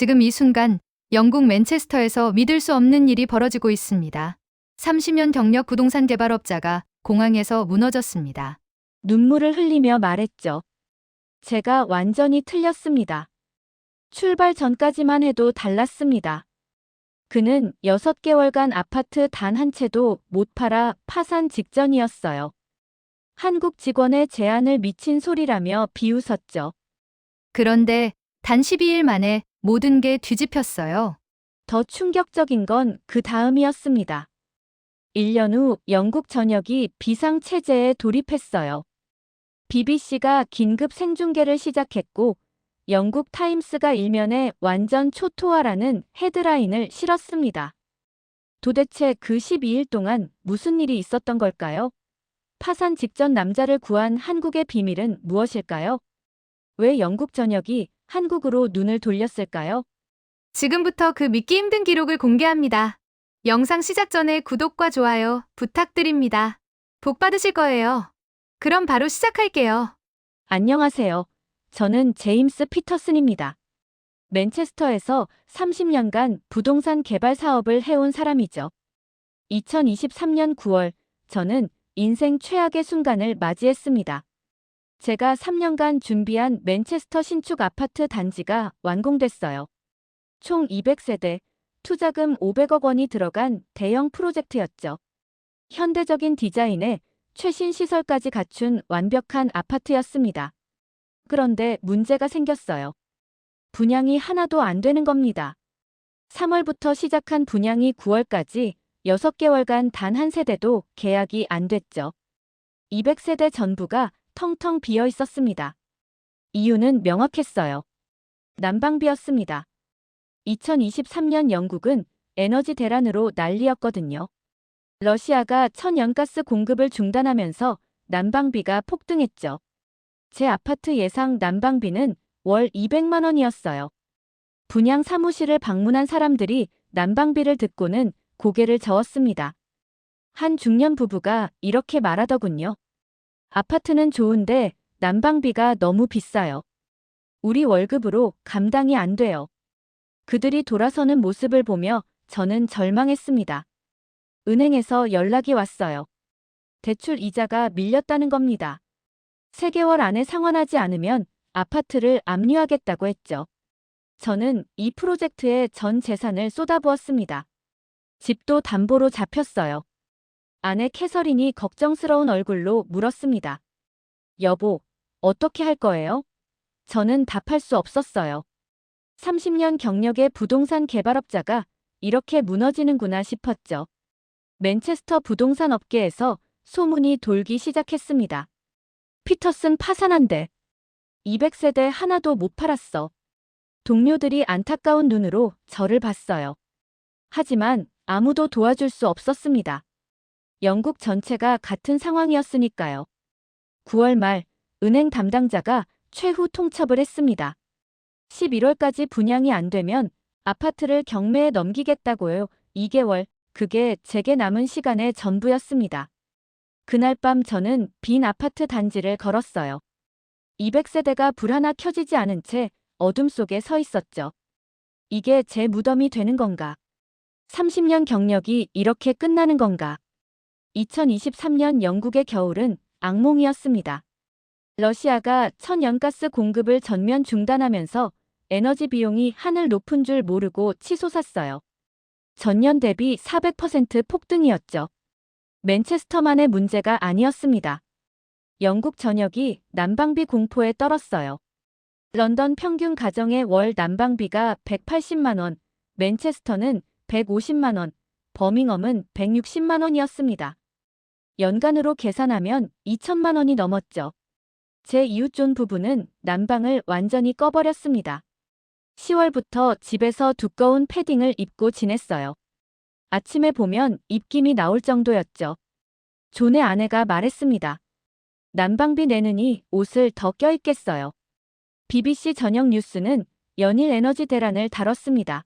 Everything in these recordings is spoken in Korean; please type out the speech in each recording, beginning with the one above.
지금 이 순간 영국 맨체스터에서 믿을 수 없는 일이 벌어지고 있습니다. 30년 경력 부동산 개발업자가 공항에서 무너졌습니다. 눈물을 흘리며 말했죠. 제가 완전히 틀렸습니다. 출발 전까지만 해도 달랐습니다. 그는 6개월간 아파트 단 한 채도 못 팔아 파산 직전이었어요. 한국 직원의 제안을 미친 소리라며 비웃었죠. 그런데 단 12일 만에 모든 게 뒤집혔어요. 더 충격적인 건 그 다음이었습니다. 1년 후 영국 전역이 비상체제에 돌입했어요. BBC가 긴급 생중계를 시작했고 영국 타임스가 일면에 완전 초토화라는 헤드라인을 실었습니다. 도대체 그 12일 동안 무슨 일이 있었던 걸까요? 파산 직전 남자를 구한 한국의 비밀은 무엇일까요? 왜 영국 전역이 한국으로 눈을 돌렸을까요? 지금부터 그 믿기 힘든 기록을 공개합니다. 영상 시작 전에 구독과 좋아요 부탁드립니다. 복 받으실 거예요. 그럼 바로 시작할게요. 안녕하세요. 저는 제임스 피터슨입니다. 맨체스터에서 30년간 부동산 개발 사업을 해온 사람이죠. 2023년 9월, 저는 인생 최악의 순간을 맞이했습니다. 제가 3년간 준비한 맨체스터 신축 아파트 단지가 완공됐어요. 총 200세대, 투자금 500억 원이 들어간 대형 프로젝트였죠. 현대적인 디자인에 최신 시설까지 갖춘 완벽한 아파트였습니다. 그런데 문제가 생겼어요. 분양이 하나도 안 되는 겁니다. 3월부터 시작한 분양이 9월까지 6개월간 단 한 세대도 계약이 안 됐죠. 200세대 전부가 텅텅 비어 있었습니다. 이유는 명확했어요. 난방비였습니다. 2023년 영국은 에너지 대란으로 난리였거든요. 러시아가 천연가스 공급을 중단하면서 난방비가 폭등했죠. 제 아파트 예상 난방비는 월 200만 원이었어요. 분양 사무실을 방문한 사람들이 난방비를 듣고는 고개를 저었습니다. 한 중년 부부가 이렇게 말하더군요. 아파트는 좋은데 난방비가 너무 비싸요. 우리 월급으로 감당이 안 돼요. 그들이 돌아서는 모습을 보며 저는 절망했습니다. 은행에서 연락이 왔어요. 대출 이자가 밀렸다는 겁니다. 3개월 안에 상환하지 않으면 아파트를 압류하겠다고 했죠. 저는 이 프로젝트에 전 재산을 쏟아부었습니다. 집도 담보로 잡혔어요. 아내 캐서린이 걱정스러운 얼굴로 물었습니다. 여보, 어떻게 할 거예요? 저는 답할 수 없었어요. 30년 경력의 부동산 개발업자가 이렇게 무너지는구나 싶었죠. 맨체스터 부동산 업계에서 소문이 돌기 시작했습니다. 피터슨 파산한대. 200세대 하나도 못 팔았어. 동료들이 안타까운 눈으로 저를 봤어요. 하지만 아무도 도와줄 수 없었습니다. 영국 전체가 같은 상황이었으니까요. 9월 말 은행 담당자가 최후 통첩을 했습니다. 11월까지 분양이 안 되면 아파트를 경매에 넘기겠다고요. 2개월, 그게 제게 남은 시간의 전부였습니다. 그날 밤 저는 빈 아파트 단지를 걸었어요. 200세대가 불 하나 켜지지 않은 채 어둠 속에 서 있었죠. 이게 제 무덤이 되는 건가? 30년 경력이 이렇게 끝나는 건가? 2023년 영국의 겨울은 악몽이었습니다. 러시아가 천연가스 공급을 전면 중단하면서 에너지 비용이 하늘 높은 줄 모르고 치솟았어요. 전년 대비 400% 폭등이었죠. 맨체스터만의 문제가 아니었습니다. 영국 전역이 난방비 공포에 떨었어요. 런던 평균 가정의 월 난방비가 180만 원, 맨체스터는 150만 원, 버밍엄은 160만 원이었습니다. 연간으로 계산하면 2천만 원이 넘었죠. 제 이웃 존 부부는 난방을 완전히 꺼버렸습니다. 10월부터 집에서 두꺼운 패딩을 입고 지냈어요. 아침에 보면 입김이 나올 정도였죠. 존의 아내가 말했습니다. 난방비 내느니 옷을 더 껴입겠어요. BBC 저녁 뉴스는 연일 에너지 대란을 다뤘습니다.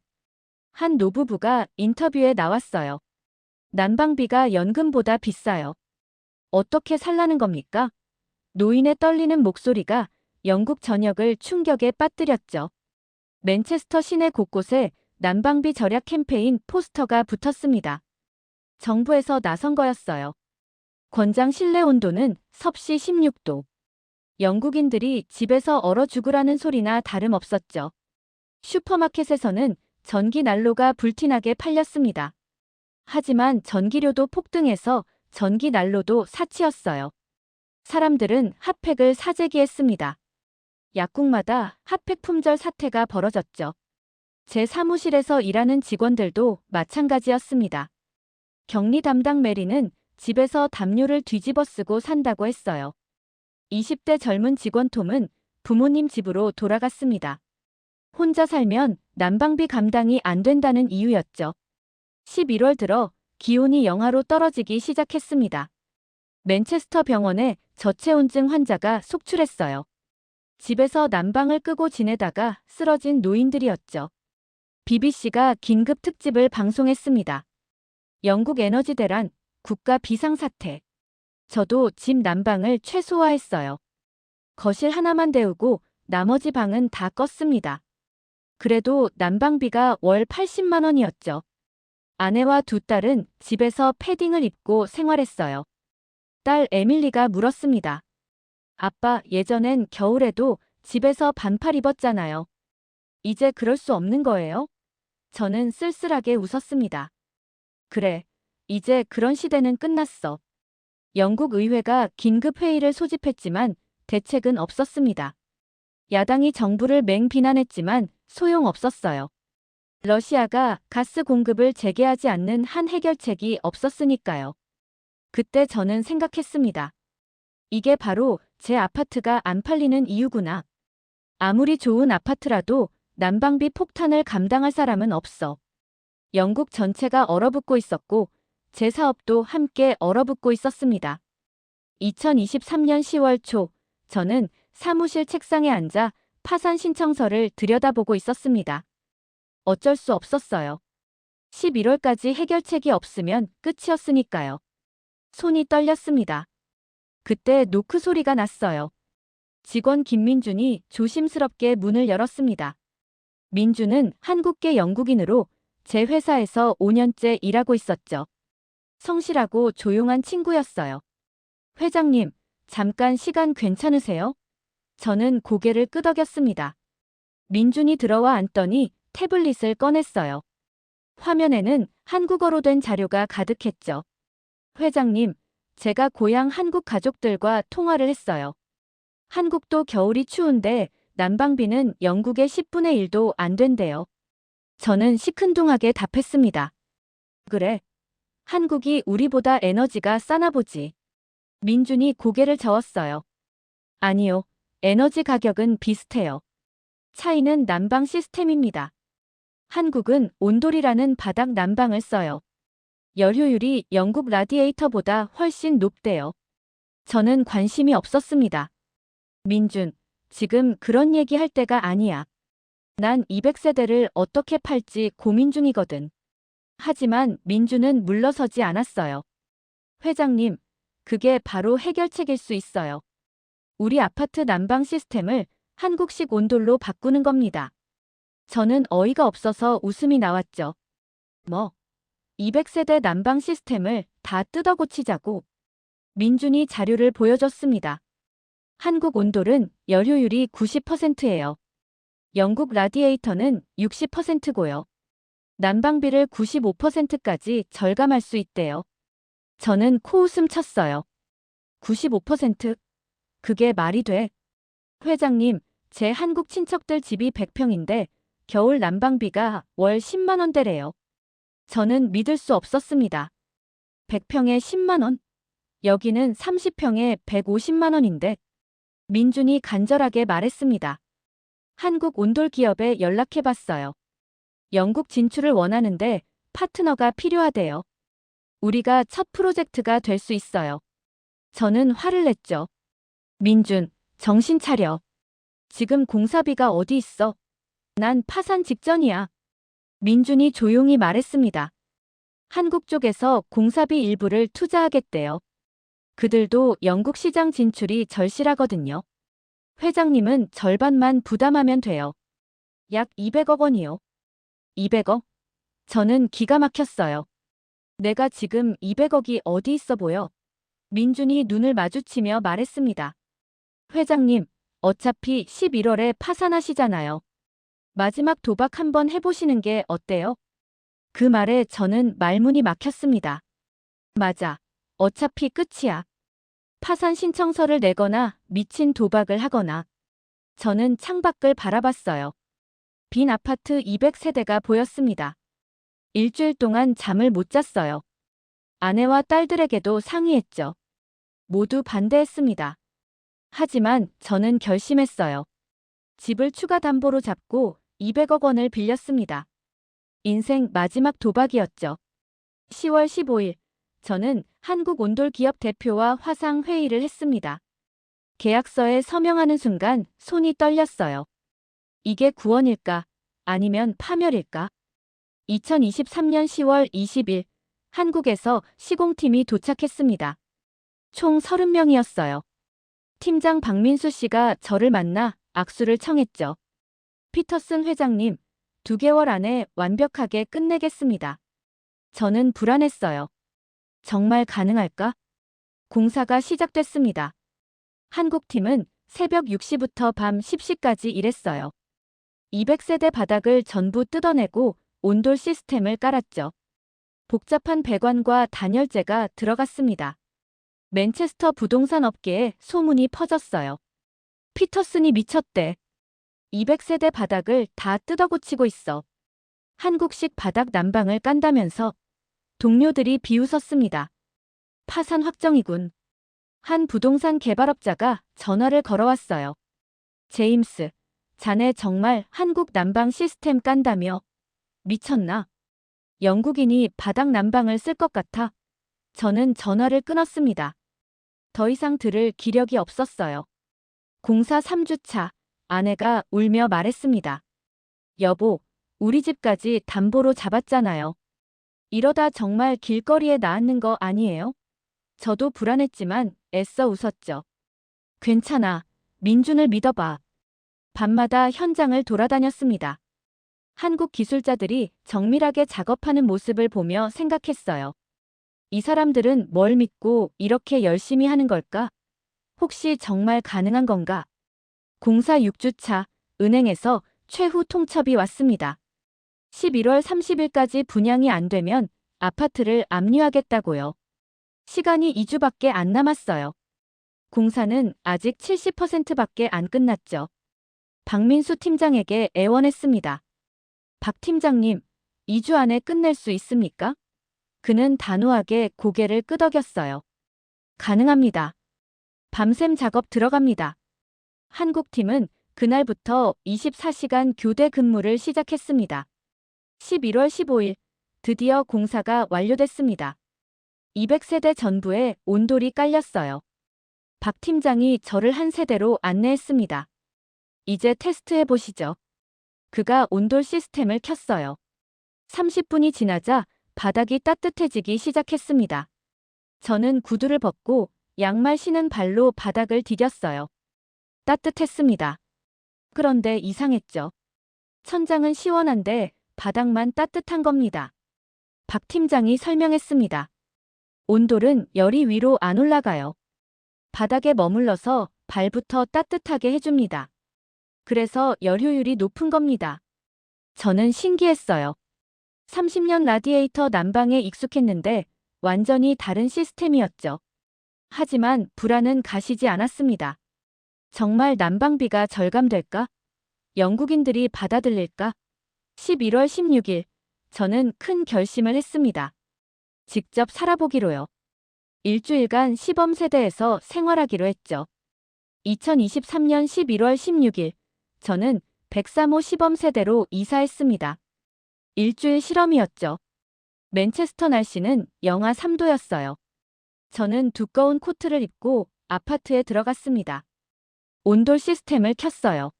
한 노부부가 인터뷰에 나왔어요. 난방비가 연금보다 비싸요. 어떻게 살라는 겁니까? 노인의 떨리는 목소리가 영국 전역을 충격에 빠뜨렸죠. 맨체스터 시내 곳곳에 난방비 절약 캠페인 포스터가 붙었습니다. 정부에서 나선 거였어요. 권장 실내 온도는 섭씨 16도. 영국인들이 집에서 얼어 죽으라는 소리나 다름없었죠. 슈퍼마켓에서는 전기 난로가 불티나게 팔렸습니다. 하지만 전기료도 폭등해서 전기 난로도 사치였어요. 사람들은 핫팩을 사재기했습니다. 약국마다 핫팩 품절 사태가 벌어졌죠. 제 사무실에서 일하는 직원들도 마찬가지였습니다. 격리 담당 메리는 집에서 담요를 뒤집어 쓰고 산다고 했어요. 20대 젊은 직원 톰은 부모님 집으로 돌아갔습니다. 혼자 살면 난방비 감당이 안 된다는 이유였죠. 11월 들어 기온이 영하로 떨어지기 시작했습니다. 맨체스터 병원에 저체온증 환자가 속출했어요. 집에서 난방을 끄고 지내다가 쓰러진 노인들이었죠. BBC가 긴급 특집을 방송했습니다. 영국 에너지 대란, 국가 비상사태. 저도 집 난방을 최소화했어요. 거실 하나만 데우고 나머지 방은 다 껐습니다. 그래도 난방비가 월 80만 원이었죠. 아내와 두 딸은 집에서 패딩을 입고 생활했어요. 딸 에밀리가 물었습니다. 아빠, 예전엔 겨울에도 집에서 반팔 입었잖아요. 이제 그럴 수 없는 거예요? 저는 쓸쓸하게 웃었습니다. 그래, 이제 그런 시대는 끝났어. 영국 의회가 긴급 회의를 소집했지만 대책은 없었습니다. 야당이 정부를 맹비난했지만 소용없었어요. 러시아가 가스 공급을 재개하지 않는 한 해결책이 없었으니까요. 그때 저는 생각했습니다. 이게 바로 제 아파트가 안 팔리는 이유구나. 아무리 좋은 아파트라도 난방비 폭탄을 감당할 사람은 없어. 영국 전체가 얼어붙고 있었고 제 사업도 함께 얼어붙고 있었습니다. 2023년 10월 초 저는 사무실 책상에 앉아 파산 신청서를 들여다보고 있었습니다. 어쩔 수 없었어요. 11월까지 해결책이 없으면 끝이었으니까요. 손이 떨렸습니다. 그때 노크 소리가 났어요. 직원 김민준이 조심스럽게 문을 열었습니다. 민준은 한국계 영국인으로 제 회사에서 5년째 일하고 있었죠. 성실하고 조용한 친구였어요. 회장님, 잠깐 시간 괜찮으세요? 저는 고개를 끄덕였습니다. 민준이 들어와 앉더니 태블릿을 꺼냈어요. 화면에는 한국어로 된 자료가 가득했죠. 회장님, 제가 고향 한국 가족들과 통화를 했어요. 한국도 겨울이 추운데 난방비는 영국의 10분의 1도 안 된대요. 저는 시큰둥하게 답했습니다. 그래. 한국이 우리보다 에너지가 싸나 보지. 민준이 고개를 저었어요. 아니요. 에너지 가격은 비슷해요. 차이는 난방 시스템입니다. 한국은 온돌이라는 바닥 난방을 써요. 열효율이 영국 라디에이터보다 훨씬 높대요. 저는 관심이 없었습니다. 민준, 지금 그런 얘기 할 때가 아니야. 난 200세대를 어떻게 팔지 고민 중이거든. 하지만 민준은 물러서지 않았어요. 회장님, 그게 바로 해결책일 수 있어요. 우리 아파트 난방 시스템을 한국식 온돌로 바꾸는 겁니다. 저는 어이가 없어서 웃음이 나왔죠. 뭐, 200세대 난방 시스템을 다 뜯어 고치자고. 민준이 자료를 보여줬습니다. 한국 온돌은 열효율이 90%예요. 영국 라디에이터는 60%고요. 난방비를 95%까지 절감할 수 있대요. 저는 코웃음 쳤어요. 95%? 그게 말이 돼? 회장님, 제 한국 친척들 집이 100평인데 겨울 난방비가 월 10만 원대래요. 저는 믿을 수 없었습니다. 100평에 10만 원? 여기는 30평에 150만 원인데. 민준이 간절하게 말했습니다. 한국 온돌 기업에 연락해 봤어요. 영국 진출을 원하는데 파트너가 필요하대요. 우리가 첫 프로젝트가 될 수 있어요. 저는 화를 냈죠. 민준, 정신 차려. 지금 공사비가 어디 있어? 난 파산 직전이야. 민준이 조용히 말했습니다. 한국 쪽에서 공사비 일부를 투자하겠대요. 그들도 영국 시장 진출이 절실하거든요. 회장님은 절반만 부담하면 돼요. 약 200억 원이요. 200억? 저는 기가 막혔어요. 내가 지금 200억이 어디 있어 보여? 민준이 눈을 마주치며 말했습니다. 회장님, 어차피 11월에 파산하시잖아요. 마지막 도박 한번 해보시는 게 어때요? 그 말에 저는 말문이 막혔습니다. 맞아. 어차피 끝이야. 파산 신청서를 내거나 미친 도박을 하거나. 저는 창밖을 바라봤어요. 빈 아파트 200세대가 보였습니다. 일주일 동안 잠을 못 잤어요. 아내와 딸들에게도 상의했죠. 모두 반대했습니다. 하지만 저는 결심했어요. 집을 추가 담보로 잡고 200억 원을 빌렸습니다. 인생 마지막 도박이었죠. 10월 15일, 저는 한국 온돌 기업 대표와 화상 회의를 했습니다. 계약서에 서명하는 순간 손이 떨렸어요. 이게 구원일까? 아니면 파멸일까? 2023년 10월 20일, 한국에서 시공팀이 도착했습니다. 총 30명이었어요. 팀장 박민수 씨가 저를 만나 악수를 청했죠. 피터슨 회장님, 두 개월 안에 완벽하게 끝내겠습니다. 저는 불안했어요. 정말 가능할까? 공사가 시작됐습니다. 한국팀은 새벽 6시부터 밤 10시까지 일했어요. 200세대 바닥을 전부 뜯어내고 온돌 시스템을 깔았죠. 복잡한 배관과 단열재가 들어갔습니다. 맨체스터 부동산 업계에 소문이 퍼졌어요. 피터슨이 미쳤대. 200세대 바닥을 다 뜯어고치고 있어. 한국식 바닥 난방을 깐다면서 동료들이 비웃었습니다. 파산 확정이군. 한 부동산 개발업자가 전화를 걸어왔어요. 제임스, 자네 정말 한국 난방 시스템 깐다며. 미쳤나? 영국인이 바닥 난방을 쓸 것 같아. 저는 전화를 끊었습니다. 더 이상 들을 기력이 없었어요. 공사 3주차, 아내가 울며 말했습니다. 여보, 우리 집까지 담보로 잡았잖아요. 이러다 정말 길거리에 나앉는 거 아니에요? 저도 불안했지만 애써 웃었죠. 괜찮아. 민준을 믿어봐. 밤마다 현장을 돌아다녔습니다. 한국 기술자들이 정밀하게 작업하는 모습을 보며 생각했어요. 이 사람들은 뭘 믿고 이렇게 열심히 하는 걸까? 혹시 정말 가능한 건가? 공사 6주차, 은행에서 최후 통첩이 왔습니다. 11월 30일까지 분양이 안 되면 아파트를 압류하겠다고요. 시간이 2주밖에 안 남았어요. 공사는 아직 70%밖에 안 끝났죠. 박민수 팀장에게 애원했습니다. 박 팀장님, 2주 안에 끝낼 수 있습니까? 그는 단호하게 고개를 끄덕였어요. 가능합니다. 밤샘 작업 들어갑니다. 한국팀은 그날부터 24시간 교대 근무를 시작했습니다. 11월 15일, 드디어 공사가 완료됐습니다. 200세대 전부에 온돌이 깔렸어요. 박 팀장이 저를 한 세대로 안내했습니다. 이제 테스트해 보시죠. 그가 온돌 시스템을 켰어요. 30분이 지나자 바닥이 따뜻해지기 시작했습니다. 저는 구두를 벗고 양말 신은 발로 바닥을 디뎠어요. 따뜻했습니다. 그런데 이상했죠. 천장은 시원한데 바닥만 따뜻한 겁니다. 박 팀장이 설명했습니다. 온돌은 열이 위로 안 올라가요. 바닥에 머물러서 발부터 따뜻하게 해줍니다. 그래서 열 효율이 높은 겁니다. 저는 신기했어요. 30년 라디에이터 난방에 익숙했는데 완전히 다른 시스템이었죠. 하지만 불안은 가시지 않았습니다. 정말 난방비가 절감될까? 영국인들이 받아들일까? 11월 16일, 저는 큰 결심을 했습니다. 직접 살아보기로요. 일주일간 시범 세대에서 생활하기로 했죠. 2023년 11월 16일, 저는 103호 시범 세대로 이사했습니다. 일주일 실험이었죠. 맨체스터 날씨는 영하 3도였어요. 저는 두꺼운 코트를 입고 아파트에 들어갔습니다. 온돌 시스템을 켰어요.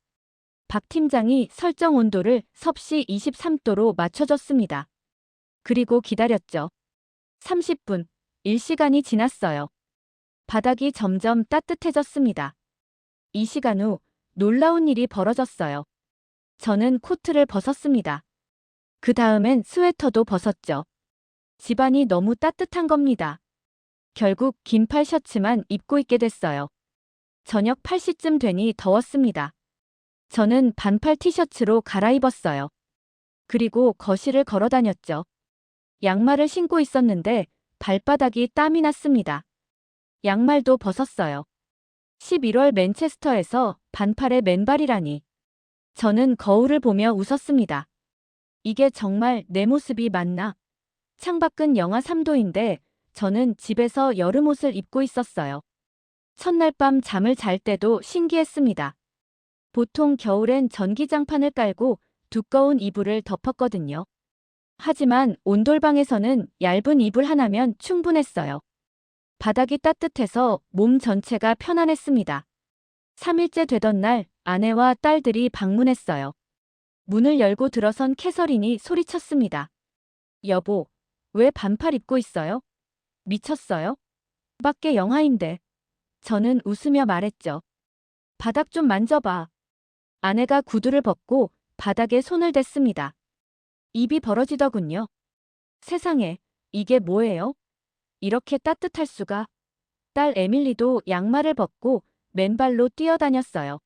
박 팀장이 설정 온도를 섭씨 23도로 맞춰줬습니다. 그리고 기다렸죠. 30분, 1시간이 지났어요. 바닥이 점점 따뜻해졌습니다. 이 시간 후 놀라운 일이 벌어졌어요. 저는 코트를 벗었습니다. 그 다음엔 스웨터도 벗었죠. 집안이 너무 따뜻한 겁니다. 결국 긴팔 셔츠만 입고 있게 됐어요. 저녁 8시쯤 되니 더웠습니다. 저는 반팔 티셔츠로 갈아입었어요. 그리고 거실을 걸어 다녔죠. 양말을 신고 있었는데 발바닥이 땀이 났습니다. 양말도 벗었어요. 11월 맨체스터에서 반팔의 맨발이라니. 저는 거울을 보며 웃었습니다. 이게 정말 내 모습이 맞나? 창밖은 영하 3도인데 저는 집에서 여름 옷을 입고 있었어요. 첫날 밤 잠을 잘 때도 신기했습니다. 보통 겨울엔 전기장판을 깔고 두꺼운 이불을 덮었거든요. 하지만 온돌방에서는 얇은 이불 하나면 충분했어요. 바닥이 따뜻해서 몸 전체가 편안했습니다. 3일째 되던 날 아내와 딸들이 방문했어요. 문을 열고 들어선 캐서린이 소리쳤습니다. 여보, 왜 반팔 입고 있어요? 미쳤어요? 밖에 영하인데. 저는 웃으며 말했죠. 바닥 좀 만져봐. 아내가 구두를 벗고 바닥에 손을 댔습니다. 입이 벌어지더군요. 세상에, 이게 뭐예요? 이렇게 따뜻할 수가. 딸 에밀리도 양말을 벗고 맨발로 뛰어다녔어요.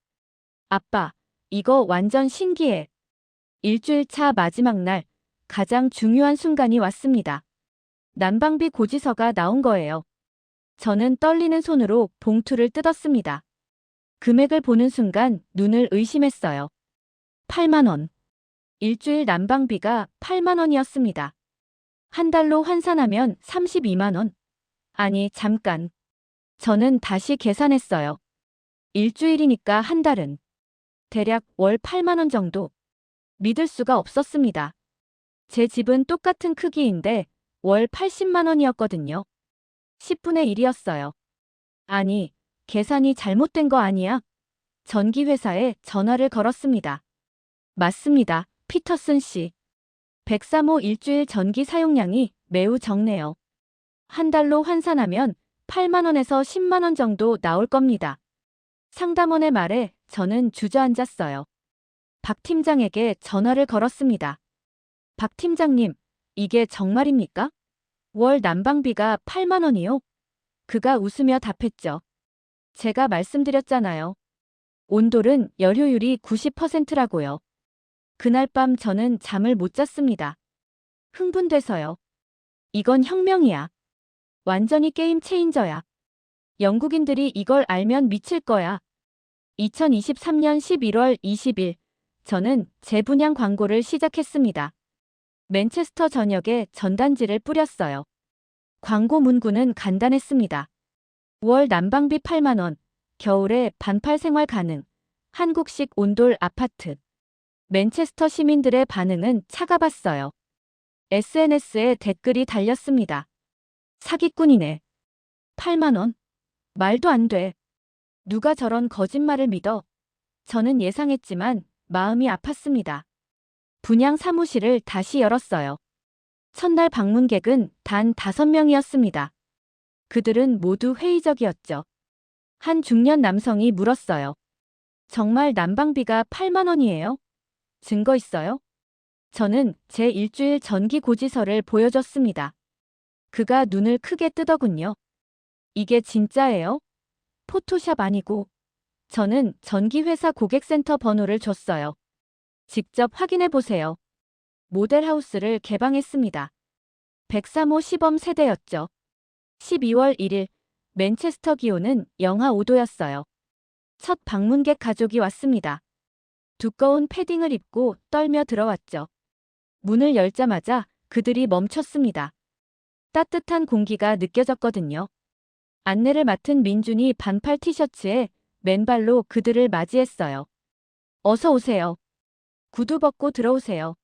아빠, 이거 완전 신기해. 일주일 차 마지막 날, 가장 중요한 순간이 왔습니다. 난방비 고지서가 나온 거예요. 저는 떨리는 손으로 봉투를 뜯었습니다. 금액을 보는 순간 눈을 의심했어요. 8만원. 일주일 난방비가 8만원이었습니다. 한 달로 환산하면 32만원. 아니, 잠깐. 저는 다시 계산했어요. 일주일이니까 한 달은. 대략 월 8만원 정도. 믿을 수가 없었습니다. 제 집은 똑같은 크기인데 월 80만원이었거든요. 10분의 1이었어요. 아니, 계산이 잘못된 거 아니야? 전기회사에 전화를 걸었습니다. 맞습니다. 피터슨 씨. 103호 일주일 전기 사용량이 매우 적네요. 한 달로 환산하면 8만원에서 10만원 정도 나올 겁니다. 상담원의 말에 저는 주저앉았어요. 박 팀장에게 전화를 걸었습니다. 박 팀장님, 이게 정말입니까? 월 난방비가 8만 원이요? 그가 웃으며 답했죠. 제가 말씀드렸잖아요. 온돌은 열효율이 90%라고요. 그날 밤 저는 잠을 못 잤습니다. 흥분돼서요. 이건 혁명이야. 완전히 게임 체인저야. 영국인들이 이걸 알면 미칠 거야. 2023년 11월 20일, 저는 재분양 광고를 시작했습니다. 맨체스터 전역에 전단지를 뿌렸어요. 광고 문구는 간단했습니다. 월 난방비 8만원, 겨울에 반팔 생활 가능, 한국식 온돌 아파트. 맨체스터 시민들의 반응은 차가봤어요. SNS에 댓글이 달렸습니다. 사기꾼이네. 8만원? 말도 안 돼. 누가 저런 거짓말을 믿어? 저는 예상했지만 마음이 아팠습니다. 분양 사무실을 다시 열었어요. 첫날 방문객은 단 5명이었습니다. 그들은 모두 회의적이었죠. 한 중년 남성이 물었어요. 정말 난방비가 8만 원이에요? 증거 있어요? 저는 제 일주일 전기 고지서를 보여줬습니다. 그가 눈을 크게 뜨더군요. 이게 진짜예요? 포토샵 아니고. 저는 전기회사 고객센터 번호를 줬어요. 직접 확인해 보세요. 모델하우스를 개방했습니다. 103호 시범 세대였죠. 12월 1일 맨체스터 기온은 영하 5도였어요. 첫 방문객 가족이 왔습니다. 두꺼운 패딩을 입고 떨며 들어왔죠. 문을 열자마자 그들이 멈췄습니다. 따뜻한 공기가 느껴졌거든요. 안내를 맡은 민준이 반팔 티셔츠에 맨발로 그들을 맞이했어요. 어서 오세요. 구두 벗고 들어오세요.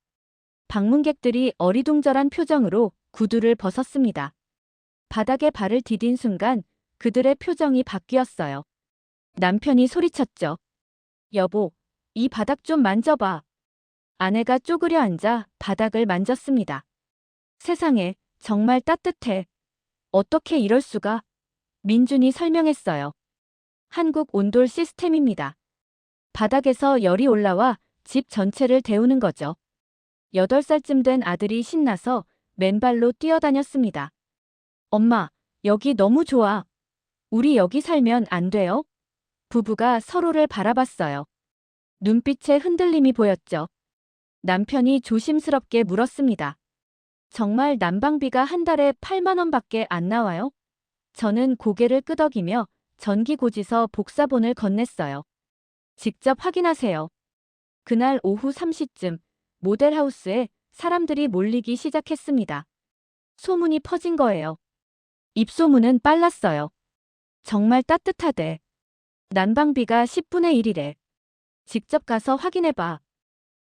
방문객들이 어리둥절한 표정으로 구두를 벗었습니다. 바닥에 발을 디딘 순간 그들의 표정이 바뀌었어요. 남편이 소리쳤죠. 여보, 이 바닥 좀 만져봐. 아내가 쪼그려 앉아 바닥을 만졌습니다. 세상에, 정말 따뜻해. 어떻게 이럴 수가? 민준이 설명했어요. 한국 온돌 시스템입니다. 바닥에서 열이 올라와 집 전체를 데우는 거죠. 8살쯤 된 아들이 신나서 맨발로 뛰어다녔습니다. 엄마, 여기 너무 좋아. 우리 여기 살면 안 돼요? 부부가 서로를 바라봤어요. 눈빛에 흔들림이 보였죠. 남편이 조심스럽게 물었습니다. 정말 난방비가 한 달에 8만 원 밖에 안 나와요? 저는 고개를 끄덕이며 전기고지서 복사본을 건넸어요. 직접 확인하세요. 그날 오후 3시쯤 모델하우스에 사람들이 몰리기 시작했습니다. 소문이 퍼진 거예요. 입소문은 빨랐어요. 정말 따뜻하대. 난방비가 10분의 1이래. 직접 가서 확인해봐.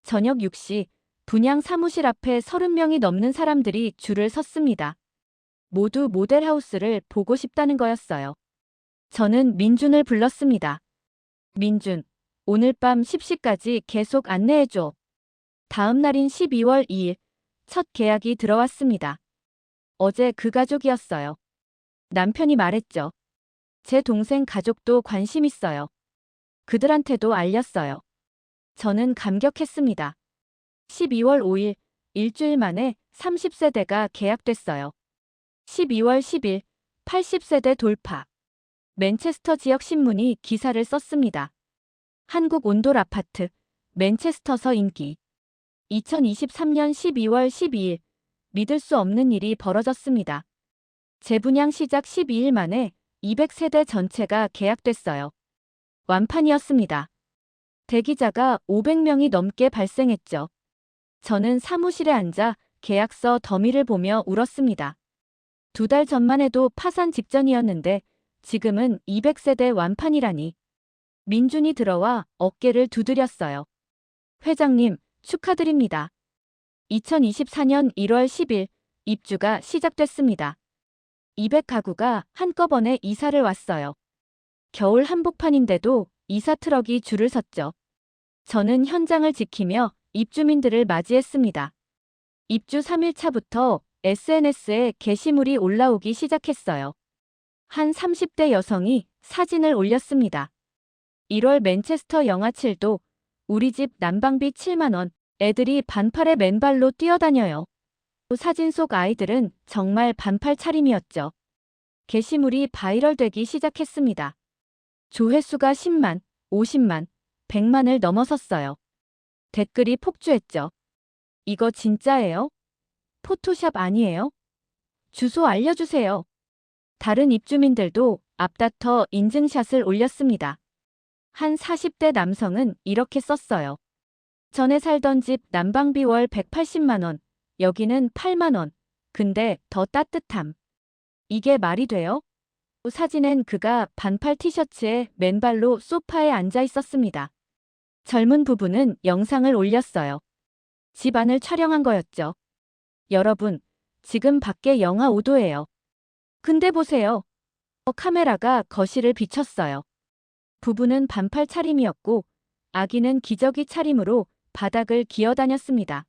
저녁 6시 분양 사무실 앞에 30명이 넘는 사람들이 줄을 섰습니다. 모두 모델하우스를 보고 싶다는 거였어요. 저는 민준을 불렀습니다. 민준, 오늘 밤 10시까지 계속 안내해줘. 다음 날인 12월 2일, 첫 계약이 들어왔습니다. 어제 그 가족이었어요. 남편이 말했죠. 제 동생 가족도 관심 있어요. 그들한테도 알렸어요. 저는 감격했습니다. 12월 5일, 일주일 만에 30세대가 계약됐어요. 12월 10일, 80세대 돌파. 맨체스터 지역 신문이 기사를 썼습니다. 한국 온돌 아파트, 맨체스터서 인기. 2023년 12월 12일, 믿을 수 없는 일이 벌어졌습니다. 재분양 시작 12일 만에 200세대 전체가 계약됐어요. 완판이었습니다. 대기자가 500명이 넘게 발생했죠. 저는 사무실에 앉아 계약서 더미를 보며 울었습니다. 두 달 전만 해도 파산 직전이었는데 지금은 200세대 완판이라니. 민준이 들어와 어깨를 두드렸어요. 회장님, 축하드립니다. 2024년 1월 10일 입주가 시작됐습니다. 200가구가 한꺼번에 이사를 왔어요. 겨울 한복판인데도 이사 트럭이 줄을 섰죠. 저는 현장을 지키며 입주민들을 맞이했습니다. 입주 3일 차부터 SNS에 게시물이 올라오기 시작했어요. 한 30대 여성이 사진을 올렸습니다. 1월 맨체스터 영하 7도, 우리 집 난방비 7만원, 애들이 반팔에 맨발로 뛰어다녀요. 사진 속 아이들은 정말 반팔 차림이었죠. 게시물이 바이럴되기 시작했습니다. 조회수가 10만, 50만, 100만을 넘어섰어요. 댓글이 폭주했죠. 이거 진짜예요? 포토샵 아니에요? 주소 알려주세요. 다른 입주민들도 앞다퉈 인증샷을 올렸습니다. 한 40대 남성은 이렇게 썼어요. 전에 살던 집 난방비 월 180만원, 여기는 8만원. 근데 더 따뜻함. 이게 말이 돼요? 사진엔 그가 반팔 티셔츠에 맨발로 소파에 앉아 있었습니다. 젊은 부부는 영상을 올렸어요. 집안을 촬영한 거였죠. 여러분, 지금 밖에 영하 5도예요. 근데 보세요. 어, 카메라가 거실을 비췄어요. 부부는 반팔 차림이었고 아기는 기저귀 차림으로 바닥을 기어다녔습니다.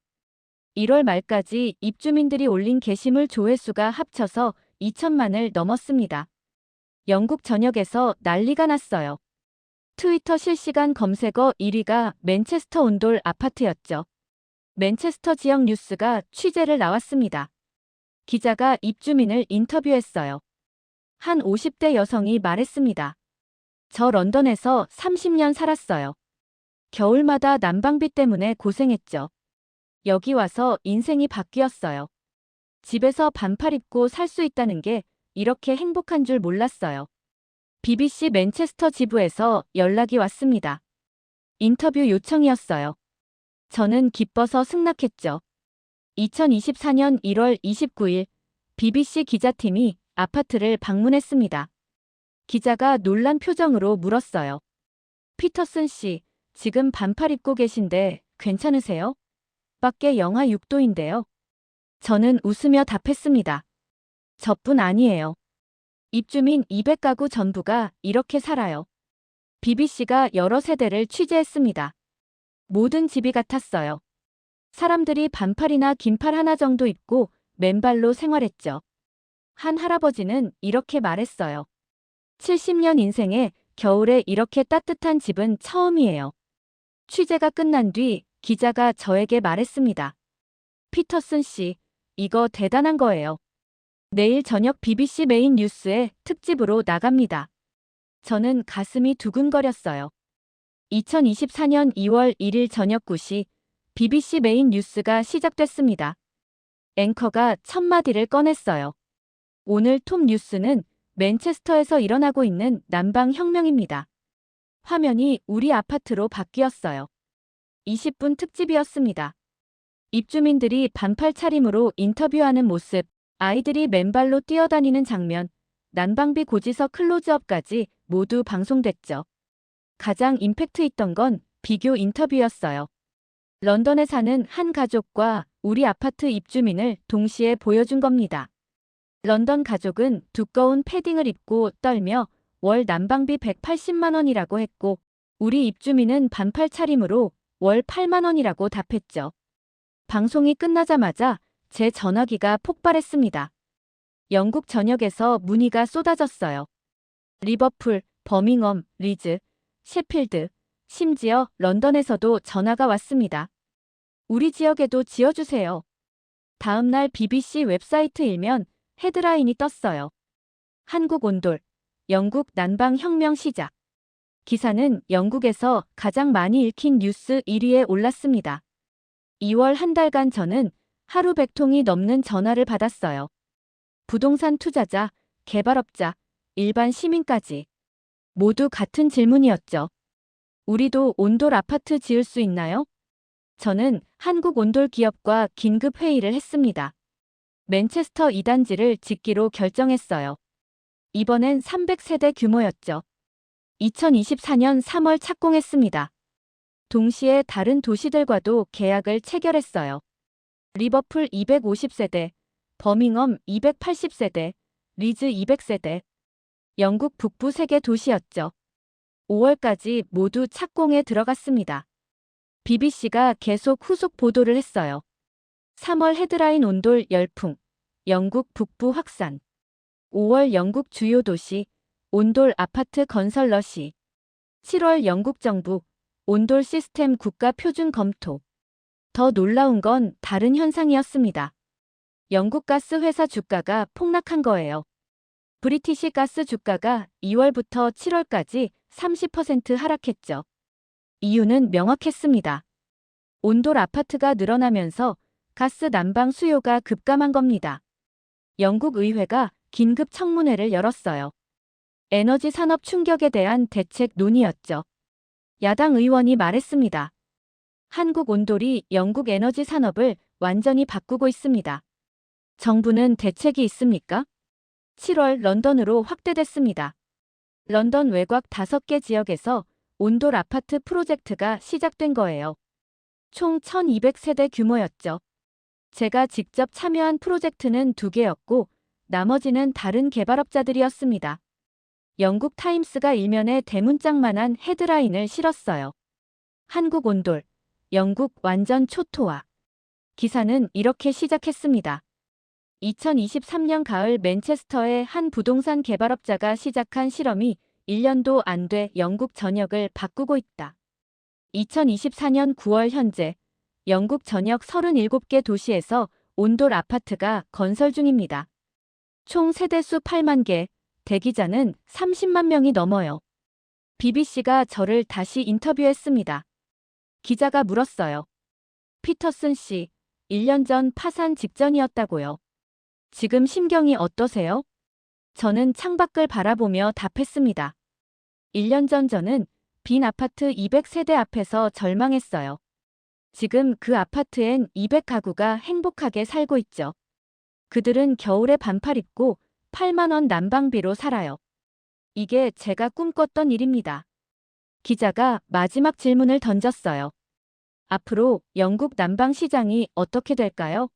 1월 말까지 입주민들이 올린 게시물 조회수가 합쳐서 2천만을 넘었습니다. 영국 전역에서 난리가 났어요. 트위터 실시간 검색어 1위가 맨체스터 온돌 아파트였죠. 맨체스터 지역 뉴스가 취재를 나왔습니다. 기자가 입주민을 인터뷰했어요. 한 50대 여성이 말했습니다. 저 런던에서 30년 살았어요. 겨울마다 난방비 때문에 고생했죠. 여기 와서 인생이 바뀌었어요. 집에서 반팔 입고 살 수 있다는 게 이렇게 행복한 줄 몰랐어요. BBC 맨체스터 지부에서 연락이 왔습니다. 인터뷰 요청이었어요. 저는 기뻐서 승낙했죠. 2024년 1월 29일 BBC 기자팀이 아파트를 방문했습니다. 기자가 놀란 표정으로 물었어요. 피터슨 씨, 지금 반팔 입고 계신데 괜찮으세요? 밖에 영하 6도인데요. 저는 웃으며 답했습니다. 저뿐 아니에요. 입주민 200가구 전부가 이렇게 살아요. BBC가 여러 세대를 취재했습니다. 모든 집이 같았어요. 사람들이 반팔이나 긴팔 하나 정도 입고 맨발로 생활했죠. 한 할아버지는 이렇게 말했어요. 70년 인생에 겨울에 이렇게 따뜻한 집은 처음이에요. 취재가 끝난 뒤 기자가 저에게 말했습니다. 피터슨 씨, 이거 대단한 거예요. 내일 저녁 BBC 메인 뉴스에 특집으로 나갑니다. 저는 가슴이 두근거렸어요. 2024년 2월 1일 저녁 9시 BBC 메인 뉴스가 시작됐습니다. 앵커가 첫 마디를 꺼냈어요. 오늘 톱 뉴스는 맨체스터에서 일어나고 있는 난방 혁명입니다. 화면이 우리 아파트로 바뀌었어요. 20분 특집이었습니다. 입주민들이 반팔 차림으로 인터뷰하는 모습, 아이들이 맨발로 뛰어다니는 장면, 난방비 고지서 클로즈업까지 모두 방송됐죠. 가장 임팩트 있던 건 비교 인터뷰였어요. 런던에 사는 한 가족과 우리 아파트 입주민을 동시에 보여준 겁니다. 런던 가족은 두꺼운 패딩을 입고 떨며 월 난방비 180만 원이라고 했고, 우리 입주민은 반팔 차림으로 월 8만 원이라고 답했죠. 방송이 끝나자마자 제 전화기가 폭발했습니다. 영국 전역에서 문의가 쏟아졌어요. 리버풀, 버밍엄, 리즈, 셰필드, 심지어 런던에서도 전화가 왔습니다. 우리 지역에도 지어주세요. 다음날 BBC 웹사이트 일면 헤드라인이 떴어요. 한국 온돌, 영국 난방 혁명 시작. 기사는 영국에서 가장 많이 읽힌 뉴스 1위에 올랐습니다. 2월 한 달간 저는 하루 100통이 넘는 전화를 받았어요. 부동산 투자자, 개발업자, 일반 시민까지. 모두 같은 질문이었죠. 우리도 온돌 아파트 지을 수 있나요? 저는 한국 온돌 기업과 긴급 회의를 했습니다. 맨체스터 2단지를 짓기로 결정했어요. 이번엔 300세대 규모였죠. 2024년 3월 착공했습니다. 동시에 다른 도시들과도 계약을 체결했어요. 리버풀 250세대, 버밍엄 280세대, 리즈 200세대. 영국 북부 3개 도시였죠. 5월까지 모두 착공에 들어갔습니다. BBC가 계속 후속 보도를 했어요. 3월 헤드라인 온돌 열풍, 영국 북부 확산. 5월 영국 주요 도시, 온돌 아파트 건설 러시. 7월 영국 정부, 온돌 시스템 국가 표준 검토. 더 놀라운 건 다른 현상이었습니다. 영국 가스 회사 주가가 폭락한 거예요. 브리티시 가스 주가가 2월부터 7월까지 30% 하락했죠. 이유는 명확했습니다. 온돌 아파트가 늘어나면서 가스 난방 수요가 급감한 겁니다. 영국 의회가 긴급 청문회를 열었어요. 에너지 산업 충격에 대한 대책 논의였죠. 야당 의원이 말했습니다. 한국 온돌이 영국 에너지 산업을 완전히 바꾸고 있습니다. 정부는 대책이 있습니까? 7월 런던으로 확대됐습니다. 런던 외곽 5개 지역에서 온돌 아파트 프로젝트가 시작된 거예요. 총 1200세대 규모였죠. 제가 직접 참여한 프로젝트는 두 개였고 나머지는 다른 개발업자들이었습니다. 영국 타임스가 일면에 대문짝만한 헤드라인을 실었어요. 한국 온돌, 영국 완전 초토화. 기사는 이렇게 시작했습니다. 2023년 가을 맨체스터의 한 부동산 개발업자가 시작한 실험이 1년도 안 돼 영국 전역을 바꾸고 있다. 2024년 9월 현재 영국 전역 37개 도시에서 온돌 아파트가 건설 중입니다. 총 세대수 8만 개, 대기자는 30만 명이 넘어요. BBC가 저를 다시 인터뷰했습니다. 기자가 물었어요. 피터슨 씨, 1년 전 파산 직전이었다고요. 지금 심경이 어떠세요? 저는 창밖을 바라보며 답했습니다. 1년 전 저는 빈 아파트 200세대 앞에서 절망했어요. 지금 그 아파트엔 200가구가 행복하게 살고 있죠. 그들은 겨울에 반팔 입고 8만원 난방비로 살아요. 이게 제가 꿈꿨던 일입니다. 기자가 마지막 질문을 던졌어요. 앞으로 영국 난방 시장이 어떻게 될까요?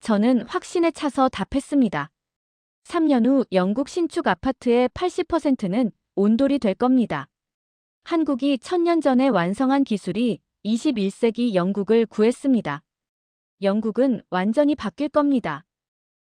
저는 확신에 차서 답했습니다. 3년 후 영국 신축 아파트의 80%는 온돌이 될 겁니다. 한국이 천년 전에 완성한 기술이 21세기 영국을 구했습니다. 영국은 완전히 바뀔 겁니다.